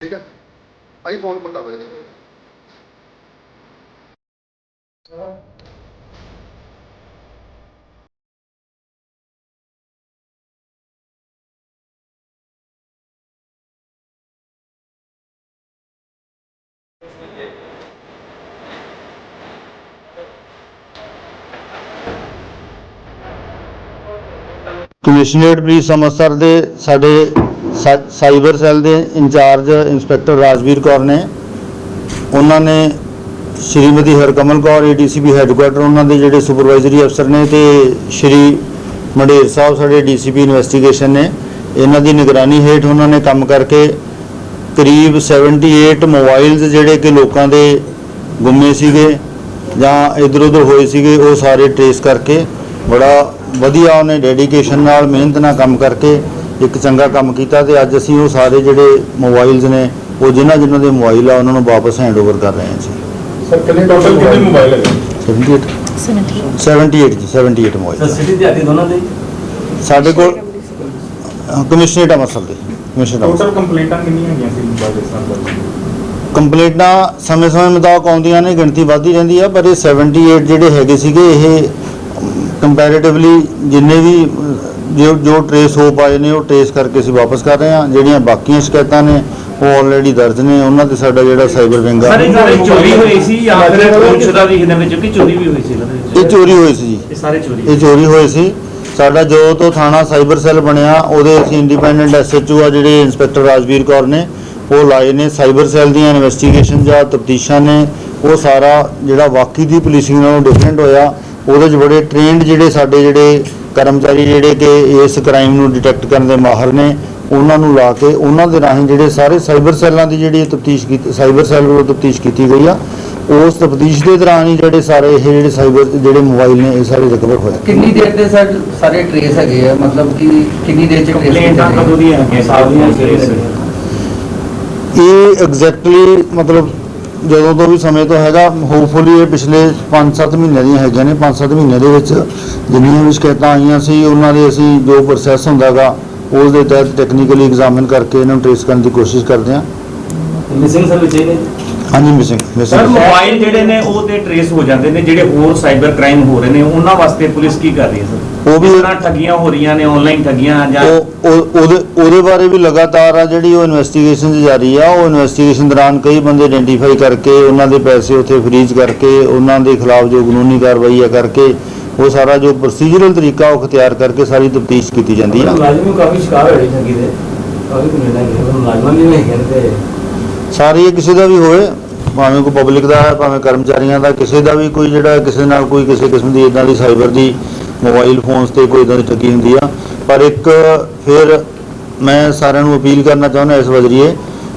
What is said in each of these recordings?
ਠੀਕ ਹੈ? ਆਈ ਫੋਨ ਪੱਟਾ ਹੋਇਆ ਜੀ। ਕਮਿਸ਼ਨਰੇਟ ਪੁਲਿਸ ਅੰਮ੍ਰਿਤਸਰ ਦੇ ਸਾਡੇ ਸਾਈਬਰ ਸੈੱਲ ਦੇ ਇੰਚਾਰਜ ਇੰਸਪੈਕਟਰ ਰਾਜਵੀਰ ਕੌਰ ਨੇ, ਉਹਨਾਂ ਨੇ ਸ਼੍ਰੀਮਤੀ ਹਰਕਮਲ ਕੌਰ ਏਡੀਸੀਪੀ ਹੈੱਡਕੁਆਟਰ ਉਹਨਾਂ ਦੇ ਜਿਹੜੇ ਸੁਪਰਵਾਈਜ਼ਰੀ ਅਫਸਰ ਨੇ ਤੇ ਸ਼੍ਰੀ ਮੰਡੇਰ ਸਾਹਿਬ, ਸਾਡੇ ਡੀਸੀਪੀ ਇਨਵੈਸਟੀਗੇਸ਼ਨ ਨੇ, ਇਹਨਾਂ ਦੀ ਨਿਗਰਾਨੀ ਹੇਠ ਉਹਨਾਂ ਨੇ ਕੰਮ ਕਰਕੇ ਕਰੀਬ 78 ਮੋਬਾਈਲਸ ਜਿਹੜੇ ਕਿ ਲੋਕਾਂ ਦੇ ਗੁੰਮੇ ਸੀਗੇ ਜਾਂ ਇਧਰ ਉਧਰ ਹੋਏ ਸੀਗੇ, ਉਹ ਸਾਰੇ ਟਰੇਸ ਕਰਕੇ ਬੜਾ ਵਧੀਆ ਉਹਨੇ ਡੈਡੀਕੇਸ਼ਨ ਨਾਲ ਮਿਹਨਤ ਨਾਲ ਕੰਮ ਕਰਕੇ ਇੱਕ ਚੰਗਾ ਕੰਮ ਕੀਤਾ ਤੇ ਅੱਜ ਅਸੀਂ ਉਹ ਸਾਰੇ ਜਿਹੜੇ ਮੋਬਾਈਲਸ ਨੇ ਉਹ ਜਿਨ੍ਹਾਂ ਜਿਨ੍ਹਾਂ ਦੇ ਮੋਬਾਈਲ ਆ ਉਹਨਾਂ ਨੂੰ ਵਾਪਸ ਹੈਂਡਓਵਰ ਕਰ ਰਹੇ ਹਾਂ ਜੀ। ਸਰ ਕਿੰਨੇ ਟੋਟਲ ਕਿੰਨੇ ਮੋਬਾਈਲ ਹੈਗੇ? 78 78 ਜੀ 78 ਮੋਬਾਈਲ। ਸਿਟੀ ਦਿਹਾੜੀ ਦੋਨਾਂ ਦੇ? ਸਾਡੇ ਕੋਲ ਕਮਿਸ਼ਨਰੇਟ ਅੰਮ੍ਰਿਤਸਰ ਦੇ ਕਮਿਸ਼ਨਰ ਟੋਟਲ ਕੰਪਲੇਂਟਾਂ ਕਿੰਨੀਆਂ ਹੈਗੀਆਂ ਸੀ ਮੋਬਾਈਲ ਨਾਲ ਕੰਪਲੇਂਟਾਂ ਸਮੇਂ-ਸਮੇਂ ਮੁਤਾਬਕ ਆਉਂਦੀਆਂ ਨੇ ਗਿਣਤੀ ਵੱਧਦੀ ਰਹਿੰਦੀ ਆ ਪਰ ਇਹ 78 ਜਿਹੜੇ ਹੈਗੇ ਸੀਗੇ ਇਹ ਕੰਪੈਰੀਟਿਵਲੀ ਜਿੰਨੇ ਵੀ ਜੋ ਜੋ ਟਰੇਸ ਹੋ ਪਾਏ ਨੇ ਉਹ ਟਰੇਸ ਕਰਕੇ ਅਸੀਂ ਵਾਪਸ ਕਰ ਰਹੇ ਹਾਂ। ਜਿਹੜੀਆਂ ਬਾਕੀਆਂ ਸ਼ਿਕਾਇਤਾਂ ਨੇ ਉਹ ਆਲਰੇਡੀ ਦਰਜ ਨੇ। ਉਹਨਾਂ ਤੇ ਸਾਡਾ ਜਿਹੜਾ ਸਾਈਬਰ ਵਿੰਗ ਆ ਸਾਰੇ ਸਾਰੇ ਚੋਰੀ ਹੋਈ ਸੀ ਜਾਂ ਫਿਰ ਗੁੰਮਸ਼ੁਦਾ ਵੀ ਇਹਦੇ ਵਿੱਚ ਕਿ ਚੋਰੀ ਵੀ ਹੋਈ ਸੀ ਇਹਨਾਂ ਦੇ ਇਹ ਚੋਰੀ ਹੋਈ ਸੀ ਜੀ। ਇਹ ਸਾਰੇ ਚੋਰੀ ਇਹ ਚੋਰੀ ਹੋਈ ਸੀ। ਸਾਡਾ ਜੋ ਤੋਂ ਥਾਣਾ ਸਾਈਬਰ ਸੈੱਲ ਬਣਿਆ ਉਹਦੇ ਅਸੀਂ ਇੰਡੀਪੈਂਡੈਂਟ ਐਸਐਚਓ ਆ ਜਿਹੜੇ ਇੰਸਪੈਕਟਰ ਰਾਜਵੀਰ ਕੌਰ ਨੇ ਉਹ ਲਾਏ ਨੇ। ਸਾਈਬਰ ਸੈੱਲ ਦੀਆਂ ਇਨਵੈਸਟੀਗੇਸ਼ਨ ਜਾਂ ਤਫਤੀਸ਼ਾਂ ਨੇ ਉਹ ਸਾਰਾ ਜਿਹੜਾ ਵਾਕਈ ਦੀ ਪੁਲਿਸਿੰਗ ਨਾਲੋਂ ਡਿਫਰੈਂਟ ਹੋਇਆ। ਉਹਦੇ 'ਚ ਬੜੇ ਟ੍ਰੇਨਡ ਜਿਹੜੇ ਸਾਡੇ ਜਿਹੜੇ ਕਰਮਚਾਰੀ ਜਿਹੜੇ ਕਿ ਇਸ ਕ੍ਰਾਈਮ ਨੂੰ ਡਿਟੈਕਟ ਕਰਨ ਦੇ ਮਾਹਰ ਨੇ ਉਹਨਾਂ ਨੂੰ ਲਾ ਕੇ ਉਹਨਾਂ ਦੇ ਰਾਹੀਂ ਜਿਹੜੇ ਸਾਰੇ ਸਾਈਬਰ ਸੈੱਲਾਂ ਦੀ ਜਿਹੜੀ ਤਫਤੀਸ਼ ਕੀਤੀ ਸਾਈਬਰ ਸੈੱਲ ਵੱਲੋਂ ਤਫਤੀਸ਼ ਕੀਤੀ ਗਈ ਆ ਉਸ ਤਫਤੀਸ਼ ਦੇ ਦੌਰਾਨ ਹੀ ਜਿਹੜੇ ਸਾਰੇ ਇਹ ਜਿਹੜੇ ਸਾਈਬਰ ਜਿਹੜੇ ਮੋਬਾਈਲ ਨੇ ਇਹ ਸਾਰੇ ਰਿਕਵਰ ਹੋਏ ਕਿੰਨੀ ਦੇਰ ਦੇ ਸਰ ਸਾਰੇ ਟਰੇਸ ਹੈਗੇ ਆ? ਮਤਲਬ ਕਿ ਕਿੰਨੀ ਦੇਰ ਚ ਟਰੇਸ ਕੰਪਲੇਂਟਾਂ ਕਦੋਂ ਦੀਆਂ ਹੈਗੀਆਂ? ਸਾਰੀਆਂ ਕੇਸ ਇਹ ਐਗਜ਼ੈਕਟਲੀ ਮਤਲਬ ਜਦੋਂ ਤੋਂ ਵੀ ਸਮੇਂ ਤੋਂ ਹੈਗਾ ਹੋਪਫੁਲੀ ਇਹ ਪਿਛਲੇ 5-7 ਮਹੀਨਿਆਂ ਦੀਆਂ ਹੈਗੀਆਂ ਨੇ। 5-7 ਮਹੀਨੇ ਦੇ ਵਿੱਚ ਜਿੰਨੀਆਂ ਵੀ ਸ਼ਿਕਾਇਤਾਂ ਆਈਆਂ ਸੀ, ਉਹਨਾਂ ਦੇ ਅਸੀਂ ਜੋ ਪ੍ਰੋਸੈਸ ਹੁੰਦਾਗਾ, ਉਸ ਦੇ ਤਹਿਤ ਟੈਕਨੀਕਲੀ ਐਗਜ਼ਾਮਿਨ ਕਰਕੇ ਇਹਨਾਂ ਨੂੰ ਟ੍ਰੇਸ ਕਰਨ ਦੀ ਕੋਸ਼ਿਸ਼ ਕਰਦੇ ਹਾਂ। ਮਿਸਿੰਗ ਸਰ ਵਿੱਚ ਇਹ ਹਾਂਜੀ ਮਿਸਿੰਗ ਸਰ ਮਿਸਿੰਗ ਮੋਬਾਈਲ ਜਿਹੜੇ ਨੇ ਉਹ ਤੇ ਟਰੇਸ ਹੋ ਜਾਂਦੇ ਨੇ ਜਿਹੜੇ ਹੋਰ ਸਾਈਬਰ ਕ੍ਰਾਈਮ ਹੋ ਰਹੇ ਨੇ ਉਹਨਾਂ ਵਾਸਤੇ ਪੁਲਿਸ ਕੀ ਕਰ ਰਹੀ ਹੈ ਸਰ? ਉਹ ਵੀ ਜਿਸ ਤਰ੍ਹਾਂ ਠੱਗੀਆਂ ਹੋ ਰਹੀਆਂ ਨੇ ਆਨਲਾਈਨ ਠੱਗੀਆਂ ਜਾਂ ਉਹ ਉਹ- ਉਹਦੇ ਉਹਦੇ ਬਾਰੇ ਵੀ ਲਗਾਤਾਰ ਆ ਜਿਹੜੀ ਉਹ ਇਨਵੈਸਟੀਗੇਸ਼ਨ ਜਾਰੀ ਆ। ਉਹ ਇਨਵੈਸਟੀਗੇਸ਼ਨ ਦੌਰਾਨ ਕਈ ਬੰਦੇ ਆਇਡੈਂਟੀਫਾਈ ਕਰਕੇ ਉਹਨਾਂ ਦੇ ਪੈਸੇ ਉੱਥੇ ਫਰੀਜ਼ ਕਰਕੇ ਉਹਨਾਂ ਦੇ ਖਿਲਾਫ ਜੋ ਕਾਨੂੰਨੀ ਕਾਰਵਾਈ ਆ ਕਰਕੇ ਉਹ ਸਾਰਾ ਜੋ ਪ੍ਰੋਸੀਜਰਲ ਤਰੀਕਾ ਉਹ ਅਖਤਿਆਰ ਕਰਕੇ ਸਾਰੀ ਤਫਤੀਸ਼ ਕੀਤੀ ਜਾਂਦੀ ਆ। ਮੁਲਾਜ਼ਮ ਨੂੰ ਕਾਫੀ ਸ਼ਿਕਾਰ ਹੋਏ ਠੱਗੀ ਦੇ। ਕਾਫੀ ਕੰਪਲੇਂਟਾਂ ਹੈਗੀਆਂ ਮੁਲਾਜ਼ਮਾਂ ਦੀ ਵੀ ਹੈਗੀਆਂ ਨੇ ਤੇ ਸਾਰੇ ਇਹ ਕਿਸੇ ਦਾ ਵੀ ਹੋਵੇ ਭਾਵੇਂ ਕੋਈ ਪਬਲਿਕ ਦਾ ਹੈ, ਭਾਵੇਂ ਕਰਮਚਾਰੀਆਂ ਦਾ, ਕਿਸੇ ਦਾ ਵੀ ਕੋਈ ਜਿਹੜਾ ਕਿਸੇ ਨਾਲ ਕੋਈ ਕਿਸੇ ਕਿਸਮ ਦੀ ਇਦਾਂ ਦੀ ਸਾਈਬਰ ਦੀ ਮੋਬਾਈਲ ਫੋਨਸ ਤੇ ਕੋਈ ਇਦਾਂ ਦੀ ਠੱਗੀ ਹੁੰਦੀ ਆ। ਪਰ ਇੱਕ ਫਿਰ ਮੈਂ ਸਾਰਿਆਂ ਨੂੰ ਅਪੀਲ ਕਰਨਾ ਚਾਹੁੰਦਾ ਇਸ ਵਜਰੀਏ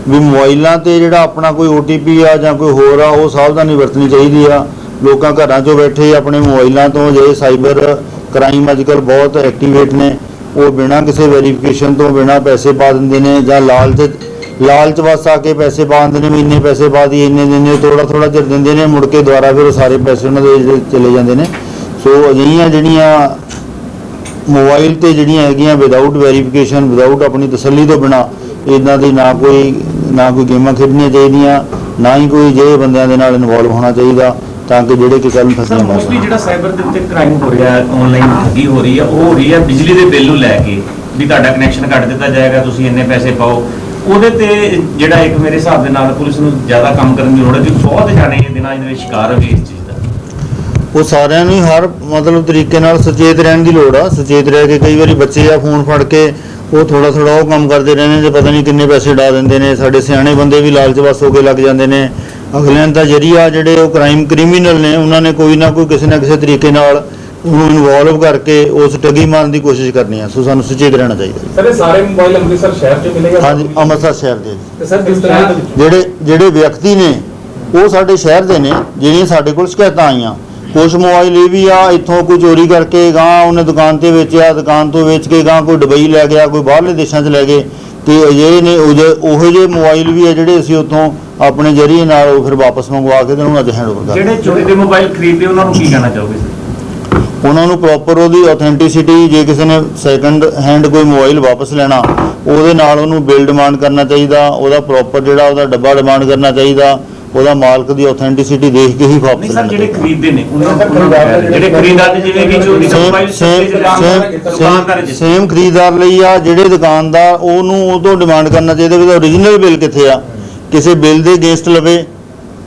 ਵੀ ਮੋਬਾਈਲਾਂ ਤੇ ਜਿਹੜਾ ਆਪਣਾ ਕੋਈ OTP ਆ ਜਾਂ ਕੋਈ ਹੋਰ ਆ, ਉਹ ਸਾਵਧਾਨੀ ਵਰਤਣੀ ਚਾਹੀਦੀ ਆ। ਲੋਕਾਂ ਘਰਾਂ 'ਚੋਂ ਬੈਠੇ ਆਪਣੇ ਮੋਬਾਈਲਾਂ ਤੋਂ ਜੇ ਸਾਈਬਰ ਕ੍ਰਾਈਮ ਅੱਜਕੱਲ ਬਹੁਤ ਐਕਟੀਵੇਟ ਨੇ, ਉਹ ਬਿਨਾਂ ਕਿਸੇ ਵੈਰੀਫਿਕੇਸ਼ਨ ਤੋਂ ਬਿਨਾਂ ਪੈਸੇ ਪਾ ਦਿੰਦੇ ਨੇ ਜਾਂ ਲਾਲਚ ਲਾਲਚ ਵਸ ਆ ਕੇ ਪੈਸੇ ਪਾ ਦਿੰਦੇ ਨੇ ਵੀ ਇੰਨੇ ਪੈਸੇ ਪਾ ਦੀ ਇੰਨੇ ਦਿਨੇ ਥੋੜਾ ਥੋੜਾ ਚਿਰ ਦਿੰਦੇ ਨੇ ਮੁੜ ਕੇ ਦੁਬਾਰਾ ਫਿਰ ਉਹ ਸਾਰੇ ਪੈਸੇ ਉਹਨਾਂ ਦੇ ਚਲੇ ਜਾਂਦੇ ਨੇ ਸੋ ਅਜਿਹੀਆਂ ਜਿਹੜੀਆਂ ਮੋਬਾਈਲ ਤੇ ਜਿਹੜੀਆਂ ਹੈਗੀਆਂ ਵਿਦਆਊਟ ਵੈਰੀਫਿਕੇਸ਼ਨ ਵਿਦਆਊਟ ਆਪਣੀ ਤਸੱਲੀ ਤੋਂ ਬਿਨਾ ਇਦਾਂ ਦੀ ਨਾ ਕੋਈ ਨਾ ਕੋਈ ਗੇਮਾਂ ਖੇਡਣੀਆਂ ਚਾਹੀਦੀਆਂ ਨਾ ਹੀ ਕੋਈ ਜੇ ਬੰਦਿਆਂ ਦੇ ਨਾਲ ਇਨਵੋਲਵ ਹੋਣਾ ਚਾਹੀਦਾ ਤਾਂ ਕਿ ਜਿਹੜੇ ਕਿ ਕੱਲ ਫਸੀਆਂ ਨਾ ਮੋਸਟਲੀ। ਜਿਹੜਾ ਸਾਈਬਰ ਦੇ ਉੱਤੇ ਕ੍ਰਾਈਮ ਹੋ ਰਿਹਾ ਹੈ ਆਨਲਾਈਨ ਠੱਗੀ ਹੋ ਰਹੀ ਹੈ ਉਹ ਹੋ ਰਹੀ ਹੈ ਬਿਜਲੀ ਦੇ ਬਿੱਲ ਨੂੰ ਲੈ ਕੇ ਵੀ ਤੁਹਾਡਾ ਕਨੈਕਸ਼ਨ ਕੱਟ ਦਿੱਤਾ ਜਾਏਗਾ ਤੁਸੀਂ ਇੰਨੇ ਪੈਸੇ ਪਾਓ ਉਹਦੇ ਤੇ ਜਿਹੜਾ ਇੱਕ ਮੇਰੇ ਹਿਸਾਬ ਦੇ ਨਾਲ ਪੁਲਿਸ ਨੂੰ ਜ਼ਿਆਦਾ ਕੰਮ ਕਰਨ ਦੀ ਲੋੜ ਹੈ ਕਿ ਬਹੁਤ ਜਾਣੇ ਦਿਨਾਂ ਦੇ ਵਿੱਚ ਸ਼ਿਕਾਰ ਹੋ ਗਏ ਇਸ ਚੀਜ਼ ਦਾ। ਉਹ ਸਾਰਿਆਂ ਨੂੰ ਹਰ ਮਤਲਬ ਤਰੀਕੇ ਨਾਲ ਸੁਚੇਤ ਰਹਿਣ ਦੀ ਲੋੜ ਆ। ਸੁਚੇਤ ਰਹਿ ਕੇ ਕਈ ਵਾਰੀ ਬੱਚੇ ਆ ਫੋਨ ਫੜ ਕੇ ਉਹ ਥੋੜਾ ਥੋੜਾ ਉਹ ਕੰਮ ਕਰਦੇ ਰਹਿੰਦੇ ਨੇ ਤੇ ਪਤਾ ਨਹੀਂ ਕਿੰਨੇ ਪੈਸੇ ਡਾ ਦਿੰਦੇ ਨੇ, ਸਾਡੇ ਸਿਆਣੇ ਬੰਦੇ ਵੀ ਲਾਲਚ ਵਸ ਹੋ ਕੇ ਲੱਗ ਜਾਂਦੇ ਨੇ। ਅਗਲਿਆਂ ਦਾ ਜਰੀਆ ਜਿਹੜੇ ਉਹ ਕ੍ਰਾਈਮ ਕ੍ਰਿਮੀਨਲ ਨੇ, ਉਹਨਾਂ ਨੇ ਕੋਈ ਨਾ ਕੋਈ ਕਿਸੇ ਨਾ ਕਿਸੇ ਤਰੀਕੇ ਨਾਲ ਉਹਨੂੰ ਇਨਵੋਲਵ ਕਰਕੇ ਉਸ ਠੱਗੀ ਮਾਰਨ ਦੀ ਕੋਸ਼ਿਸ਼ ਕਰਨੀ ਆ। ਸੋ ਸਾਨੂੰ ਸੁਚੇਤ ਰਹਿਣਾ ਚਾਹੀਦਾ। ਸਰ ਇਹ ਸਾਰੇ ਮੋਬਾਈਲ ਅੰਮ੍ਰਿਤਸਰ ਸ਼ਹਿਰ ਚ ਮਿਲੇਗਾ ਹਾਂਜੀ ਅੰਮ੍ਰਿਤਸਰ ਸ਼ਹਿਰ ਦੇ। ਤੇ ਸਰ ਕਿਸ ਤਰ੍ਹਾਂ ਜਿਹੜੇ ਜਿਹੜੇ ਵਿਅਕਤੀ ਨੇ ਉਹ ਸਾਡੇ ਸ਼ਹਿਰ ਦੇ ਨੇ ਜਿਹੜੀਆਂ ਸਾਡੇ ਕੋਲ ਸ਼ਿਕਾਇਤਾਂ ਆਈਆਂ। ਕੁਝ ਮੋਬਾਈਲ ਇਹ ਵੀ ਆ ਇੱਥੋਂ ਕੋਈ ਚੋਰੀ ਕਰਕੇ ਗਾਂ ਉਹਨੇ ਦੁਕਾਨ ਤੇ ਵੇਚਿਆ ਦੁਕਾਨ ਤੋਂ ਵੇਚ ਕੇ ਗਾਂ ਕੋਈ ਦੁਬਈ ਲੈ ਗਿਆ ਕੋਈ ਬਾਹਰਲੇ ਦੇਸ਼ਾਂ 'ਚ ਲੈ ਗਏ। ਤੇ ਅਜਿਹੇ ਨੇ ਉਹ ਜਿਹੇ- ਮੋਬਾਈਲ ਵੀ ਆ ਜਿਹੜੇ ਅਸੀਂ ਉੱਥੋਂ ਆਪਣੇ ਜਰੀਏ ਨਾਲ ਉਹ ਫਿਰ ਵਾਪਸ ਮੰਗਵਾ ਕੇ ਤੇ ਉਹਨੂੰ ਅੱਜ ਹੈਂਡਓਵਰ ਕਰ ਜਿਹੜੇ ਚੋਰੀ ਦੇ ਮੋਬਾਈਲ ਖਰੀਦਦੇ ਉਹਨਾਂ ਨੂੰ ਕੀ ਕਹਿਣਾ ਚਾਹੋਗੇ ਸਰ? ਉਹਨਾਂ ਨੂੰ ਪ੍ਰੋਪਰ ਉਹਦੀ ਆਥੈਂਟਿਸਿਟੀ ਜੇ ਕਿਸੇ ਨੇ ਸੈਕੰਡ ਹੈਂਡ ਕੋਈ ਮੋਬਾਈਲ ਵਾਪਸ ਲੈਣਾ ਉਹਦੇ ਨਾਲ ਉਹਨੂੰ ਬਿੱਲ ਡਿਮਾਂਡ ਕਰਨਾ ਚਾਹੀਦਾ ਉਹਦਾ ਪ੍ਰੋਪਰ ਜਿਹੜਾ ਉਹਦਾ ਡੱਬਾ ਡਿਮਾਂਡ ਕਰਨਾ ਚਾਹੀਦਾ ਉਹਦਾ ਮਾਲਕ ਦੀ ਆਥੈਂਟਿਸਿਟੀ ਦੇਖ ਕੇ ਹੀ ਵਾਪਸ ਲੈਣਾ ਜਿਹੜੇ ਖਰੀਦਦੇ ਨੇ ਉਹਨਾਂ। ਜਿਹੜੇ ਖਰੀਦਦਾਰ ਨੇ ਜਿਵੇਂ ਕਿ ਚੋਰੀ ਦਾ ਸੇਮ ਮੋਬਾਈਲ ਸੇਮ ਦੁਕਾਨਦਾਰ ਸੇਮ ਖਰੀਦਦਾਰ ਲਈ ਆ ਜਿਹੜੇ ਦੁਕਾਨਦਾਰ ਉਹਨੂੰ ਉਹ ਤੋਂ ਡਿਮਾਂਡ ਕਰਨਾ ਚਾਹੀਦਾ ਵੀ ਉਹਦਾ origignal ਬਿੱਲ ਕਿੱਥੇ ਆ ਕਿਸੇ ਬਿੱਲ ਦੇ ਅਗੇਂਸਟ ਲਵੇ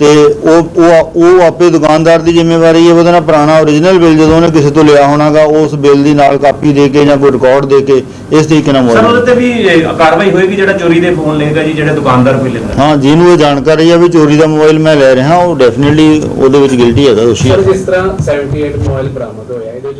ਤੇ ਉਹ ਉਹ ਉਹ ਆਪੇ ਦੁਕਾਨਦਾਰ ਦੀ ਜ਼ਿੰਮੇਵਾਰੀ ਹੈ ਉਹਦੇ ਨਾਲ ਪੁਰਾਣਾ origignal ਬਿੱਲ ਜਦੋਂ ਉਹਨੇ ਕਿਸੇ ਤੋਂ ਲਿਆ ਹੋਣਾਗਾ ਉਸ ਬਿੱਲ ਦੀ ਨਾਲ ਕਾਪੀ ਦੇ ਕੇ ਜਾਂ ਕੋਈ ਰਿਕਾਰਡ ਦੇ ਕੇ ਇਸ ਤਰੀਕੇ ਨਾਲ ਸਰ ਉਹਦੇ ਤੇ ਵੀ ਇਹ, ਕਾਰਵਾਈ ਹੋਏਗੀ ਜਿਹੜਾ ਚੋਰੀ ਦੇ ਫੋਨ ਲਏਗਾ ਜੀ ਜਿਹੜਾ ਦੁਕਾਨਦਾਰ ਕੋਈ ਲੈਂਦਾ? ਹਾਂ ਜਿਹਨੂੰ ਇਹ ਜਾਣਕਾਰੀ ਆ ਵੀ ਚੋਰੀ ਦਾ ਮੋਬਾਈਲ ਮੈਂ ਲੈ ਰਿਹਾ ਉਹਦੇ ਵਿੱਚ ਗਿਲਟੀ ਹੈਗਾ ਦੋਸ਼ੀ ਹੈ ਸਰ ਜਿਸ ਤਰ੍ਹਾਂ 78 ਮੋਬਾਈਲ ਬਰਾਮਦ ਹੋਇਆ ਇਹਦੇ